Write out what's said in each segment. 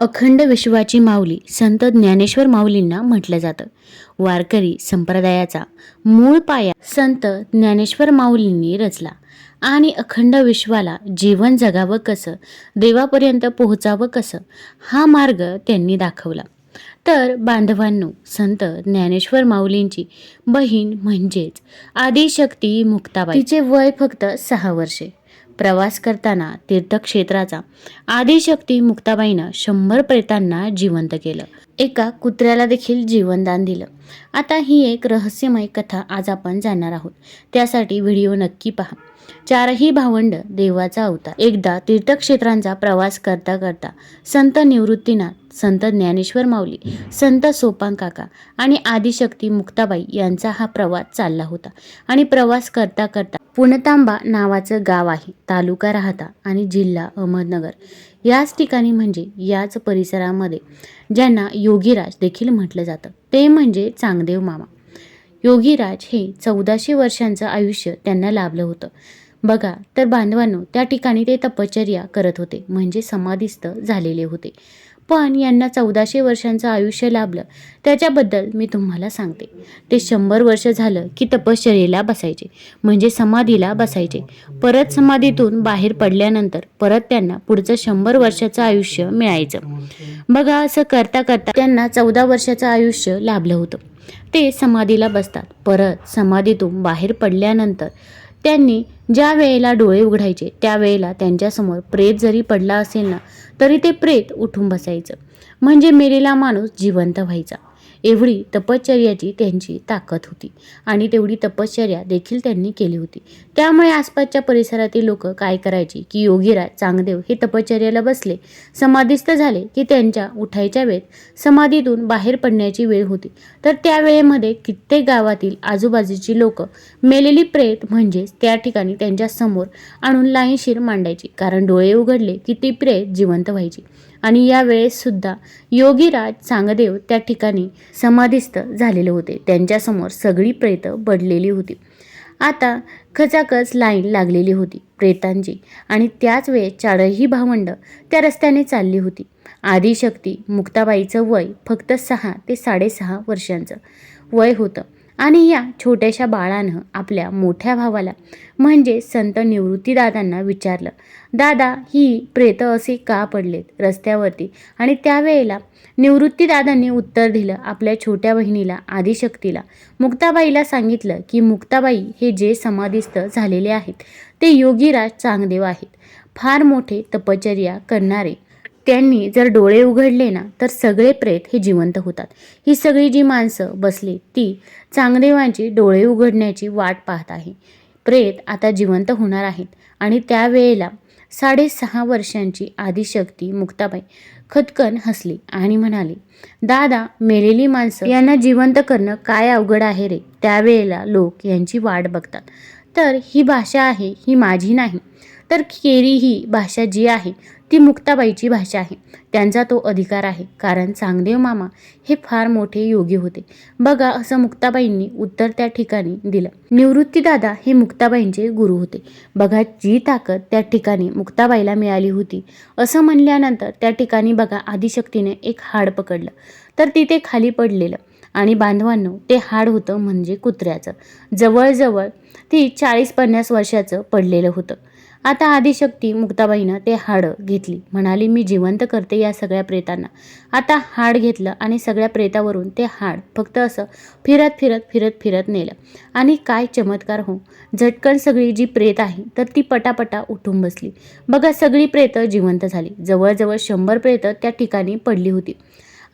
अखंड विश्वाची माऊली संत ज्ञानेश्वर माऊलींना म्हटलं जातं. वारकरी संप्रदायाचा मूळ पाया संत ज्ञानेश्वर माऊलींनी रचला आणि अखंड विश्वाला जीवन जगावं कसं देवापर्यंत पोहोचावं कसं हा मार्ग त्यांनी दाखवला. तर बांधवांनो संत ज्ञानेश्वर माऊलींची बहीण म्हणजेच आदिशक्ती मुक्ताबाई. तिचे वय फक्त सहा वर्षे. प्रवास करताना तीर्थक्षेत्राचा आदिशक्ती मुक्ताबाईनं शंभर प्रेतांना जिवंत केलं. एका कुत्र्याला देखील जीवनदान दिलं. आता ही एक रहस्यमय कथा आज आपण जाणार आहोत. त्यासाठी व्हिडिओ नक्की पहा. चारही भावंड देवाचा अवतार. एकदा तीर्थक्षेत्रांचा प्रवास करता करता संत निवृत्तीनाथ संत ज्ञानेश्वर माऊली संत सोपान काका आणि आदिशक्ती मुक्ताबाई यांचा हा प्रवास चालला होता. आणि प्रवास करता करता पुणतांबा नावाचं गाव आहे तालुका राहता आणि जिल्हा अहमदनगर. याच ठिकाणी म्हणजे याच परिसरामध्ये ज्यांना योगीराज देखील म्हटलं जातं. ते म्हणजे चांगदेव मामा. योगीराज हे चौदाशे वर्षांचं आयुष्य त्यांना लाभलं होतं. बघा तर बांधवांनो त्या ठिकाणी ते तपश्चर्या करत होते म्हणजे समाधीस्थ झालेले होते. पण यांना चौदाशे वर्षांचं आयुष्य लाभलं. त्याच्याबद्दल मी तुम्हाला सांगते. ते शंभर वर्ष झालं की तपश्चर्येला बसायचे. म्हणजे समाधीला बसायचे. परत समाधीतून बाहेर पडल्यानंतर परत त्यांना पुढचं शंभर वर्षाचं आयुष्य मिळायचं. बघा असं करता करता त्यांना चौदा वर्षाचं आयुष्य लाभलं होतं. ते समाधीला बसतात. परत समाधीतून बाहेर पडल्यानंतर त्यांनी ज्या वेळेला डोळे उघडायचे त्यावेळेला त्यांच्यासमोर प्रेत जरी पडला असेल ना तरी ते प्रेत उठून बसायचं. म्हणजे मेलेला माणूस जिवंत व्हायचा. एवढी तपश्चर्याची त्यांची ताकद होती आणि तेवढी तपश्चर्या देखील त्यांनी केली होती. त्यामुळे आसपासच्या परिसरातील लोक काय करायची की योगीराज चांगदेव हे तपश्चर्याला बसले. समाधीस्थ झाले की त्यांच्या उठायच्या वेळेत समाधीतून बाहेर पडण्याची वेळ होती. तर त्या वेळेमध्ये कित्येक गावातील आजूबाजूची लोक मेलेली प्रेत म्हणजेच त्या ठिकाणी त्यांच्यासमोर आणून लाईनशीर मांडायची. कारण डोळे उघडले की ती प्रेत जिवंत व्हायची. आणि यावेळेससुद्धा योगीराज चांगदेव त्या ठिकाणी समाधीस्थ झालेले होते. त्यांच्यासमोर सगळी प्रेत बडलेली होती. आता खचाखच लाईन लागलेली होती प्रेतांची आणि त्याच वेळेस चारही भावंड त्या रस्त्याने चालली होती. आदिशक्ती मुक्ताबाईचं वय फक्त सहा ते साडेसहा वर्षांचं वय होतं. आणि या छोट्याशा बाळानं आपल्या मोठ्या भावाला म्हणजे संत निवृत्तीदादांना विचारलं दादा ही प्रेत असे का पडलेत रस्त्यावरती? आणि त्यावेळेला निवृत्तीदादांनी उत्तर दिलं आपल्या छोट्या बहिणीला आदिशक्तीला. मुक्ताबाईला सांगितलं की मुक्ताबाई हे जे समाधीस्थ झालेले आहेत ते योगीराज चांगदेव आहेत. फार मोठे तपचर्या करणारे त्यांनी जर डोळे उघडले ना तर सगळे प्रेत हे जिवंत होतात. ही सगळी जी माणसं बसली ती चांगदेवांची डोळे उघडण्याची वाट पाहत आहे. प्रेत आता जिवंत होणार आहेत आणि त्यावेळेला साडेसहा वर्षांची आदिशक्ती मुक्ताबाई खतकन हसली आणि म्हणाली दादा मेलेली माणसं यांना जिवंत करणं काय अवघड आहे रे? त्यावेळेला लोक यांची वाट बघतात. तर ही भाषा आहे ही माझी नाही. तर केरी ही भाषा जी आहे ती मुक्ताबाईची भाषा आहे. त्यांचा तो अधिकार आहे. कारण चांगदेव मामा हे फार मोठे योगी होते. बघा असं मुक्ताबाईंनी उत्तर त्या ठिकाणी दिलं. निवृत्तीदादा हे मुक्ताबाईंचे गुरु होते. बघा जी ताकद त्या ठिकाणी मुक्ताबाईला मिळाली होती. असं म्हणल्यानंतर त्या ठिकाणी बघा आदिशक्तीने एक हाड पकडलं. तर तिथे खाली पडलेलं. आणि बांधवांनो ते हाड होतं म्हणजे कुत्र्याचं. जवळजवळ ती चाळीस पन्नास वर्षाचं पडलेलं होतं. आता आदिशक्ती मुक्ताबाईनं ते हाड घेतली. म्हणाली मी जिवंत करते या सगळ्या प्रेतांना. आता हाड घेतलं आणि सगळ्या प्रेतावरून ते हाड फक्त असं फिरत फिरत फिरत फिरत नेलं. आणि काय चमत्कार हो. झटकन सगळी जी प्रेत आहे तर ती पटापटा उठून बसली. बघा सगळी प्रेतं जिवंत झाली. जवळजवळ शंभर प्रेतं त्या ठिकाणी पडली होती.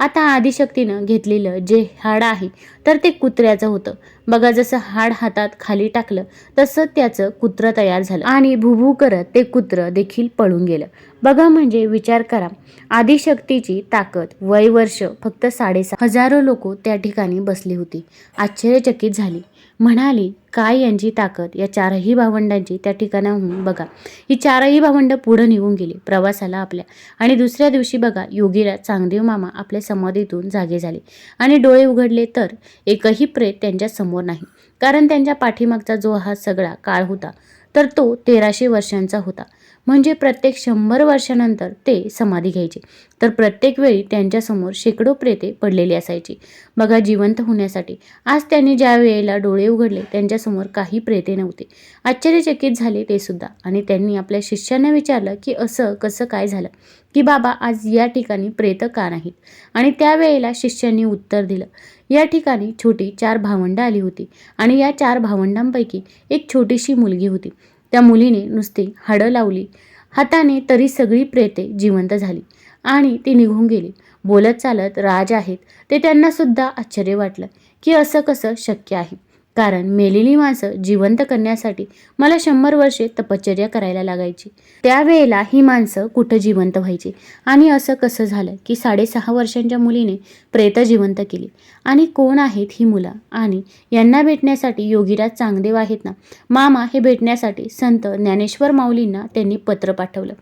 आता आदिशक्तीनं घेतलेलं जे हाड आहे तर ते कुत्र्याचं होतं. बघा जसं हाड हातात खाली टाकलं तसं त्याचं कुत्रं तयार झालं. आणि भुभू करत ते कुत्रं देखील पळून गेलं. बघा म्हणजे विचार करा. आदिशक्तीची ताकद वय वर्ष फक्त साडेसहा हजारो लोक त्या ठिकाणी बसली होती. आश्चर्यचकित झाली. म्हणाली काय यांची ताकद? या चारही भावंडांची त्या ठिकाणाहून बघा. ही चारही भावंड पुढं निघून गेली प्रवासाला आपल्या. आणि दुसऱ्या दिवशी बघा योगीराज चांगदेव मामा आपल्या समाधीतून जागे झाले. आणि डोळे उघडले तर एकही प्रेत त्यांच्यासमोर नाही. कारण त्यांच्या पाठीमागचा जो हा सगळा काळ होता तर तो तेराशे वर्षांचा होता. म्हणजे प्रत्येक शंभर वर्षानंतर ते समाधी घ्यायचे. तर प्रत्येक वेळी त्यांच्यासमोर शेकडो प्रेते पडलेली असायची. बघा जिवंत होण्यासाठी. आज त्यांनी ज्या वेळेला डोळे उघडले त्यांच्यासमोर काही प्रेते नव्हते. आश्चर्यचकित झाले ते सुद्धा. आणि त्यांनी आपल्या शिष्यांना विचारलं की असं कसं काय झालं? की बाबा आज या ठिकाणी प्रेत का नाहीत? आणि त्यावेळेला शिष्यांनी उत्तर दिलं या ठिकाणी छोटी चार भावंडं आली होती. आणि या चार भावंडांपैकी एक छोटीशी मुलगी होती. त्या मुलीने नुसती हाडं लावली. हाताने तरी सगळी प्रेते जिवंत झाली आणि ती निघून गेली. बोलत चालत राज आहेत ते त्यांना सुद्धा आश्चर्य वाटलं की असं कसं शक्य आहे. कारण मेलेली माणसं जिवंत करण्यासाठी मला शंभर वर्षे तपश्चर्या करायला लागायची. त्यावेळेला ही माणसं कुठं जिवंत व्हायची? आणि असं कसं झालं की साडेसहा वर्षांच्या मुलीने प्रेत जिवंत केली? आणि कोण आहेत ही मुलं? आणि यांना भेटण्यासाठी योगीराज चांगदेव आहेत ना? मामा हे भेटण्यासाठी संत ज्ञानेश्वर माऊलींना त्यांनी पत्र पाठवलं.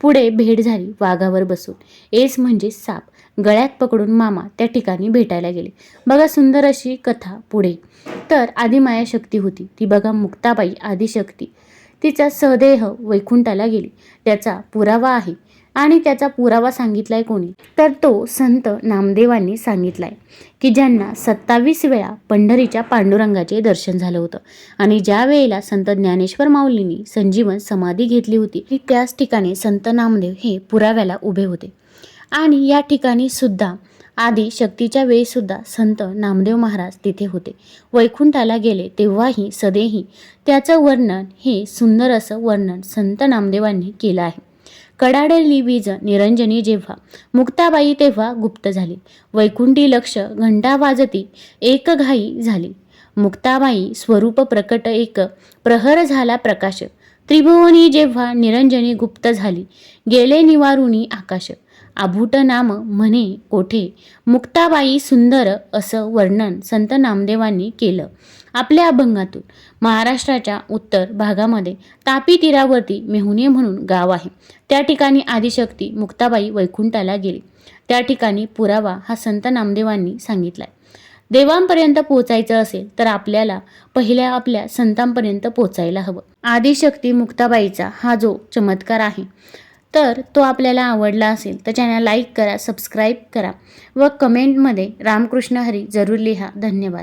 पुढे भेट झाली वाघावर बसून. एस म्हणजे साप. गळ्यात पकडून मामा त्या ठिकाणी भेटायला गेले. बघा सुंदर अशी कथा पुढे. तर आदिमाया शक्ती होती. ती बघा मुक्ताबाई आदिशक्ती तिचा सदेह वैकुंठाला गेली. त्याचा पुरावा आहे. आणि त्याचा पुरावा सांगितलाय कोणी? तर तो संत नामदेवांनी सांगितलाय की ज्यांना सत्तावीस वेळा पंढरीच्या पांडुरंगाचे दर्शन झालं होतं. आणि ज्या वेळेला संत ज्ञानेश्वर माऊलींनी संजीवन समाधी घेतली होती त्याच ठिकाणी संत नामदेव हे पुराव्याला उभे होते. आणि या ठिकाणी सुद्धा आधी शक्तीच्या वेळीसुद्धा संत नामदेव महाराज तिथे होते. वैकुंठाला गेले तेव्हाही सदेही त्याचं वर्णन हे सुंदर असं वर्णन संत नामदेवांनी केलं आहे. कडाडली बीज निरंजनी जेव्हा मुक्ताबाई तेव्हा गुप्त झाली. वैकुंठी लक्ष घंटा वाजती एक घाई झाली. मुक्ताबाई स्वरूप प्रकट एक प्रहर झाला प्रकाश. त्रिभुवनी जेव्हा निरंजनी गुप्त झाली गेले निवारुणी आकाश. आभूट नाम म्हणे कोठे? मुक्ताबाई सुंदर असं वर्णन संत नामदेवांनी केलं. आपल्या अभंगातून महाराष्ट्राच्या उत्तर भागामध्ये तापी तीरावरती मेहुणे म्हणून गाव आहे. त्या ठिकाणी आदिशक्ती मुक्ताबाई वैकुंठाला गेली. त्या ठिकाणी पुरावा हा संत नामदेवांनी सांगितलाय. देवांपर्यंत पोचायचं असेल तर आपल्याला पहिल्या आपल्या संतांपर्यंत पोचायला हवं. आदिशक्ती मुक्ताबाईचा हा जो चमत्कार आहे तर तो आपल्याला आवडला असेल तर चॅनल लाईक करा सबस्क्राईब करा व कमेंटमध्ये रामकृष्ण हरी जरूर लिहा. धन्यवाद.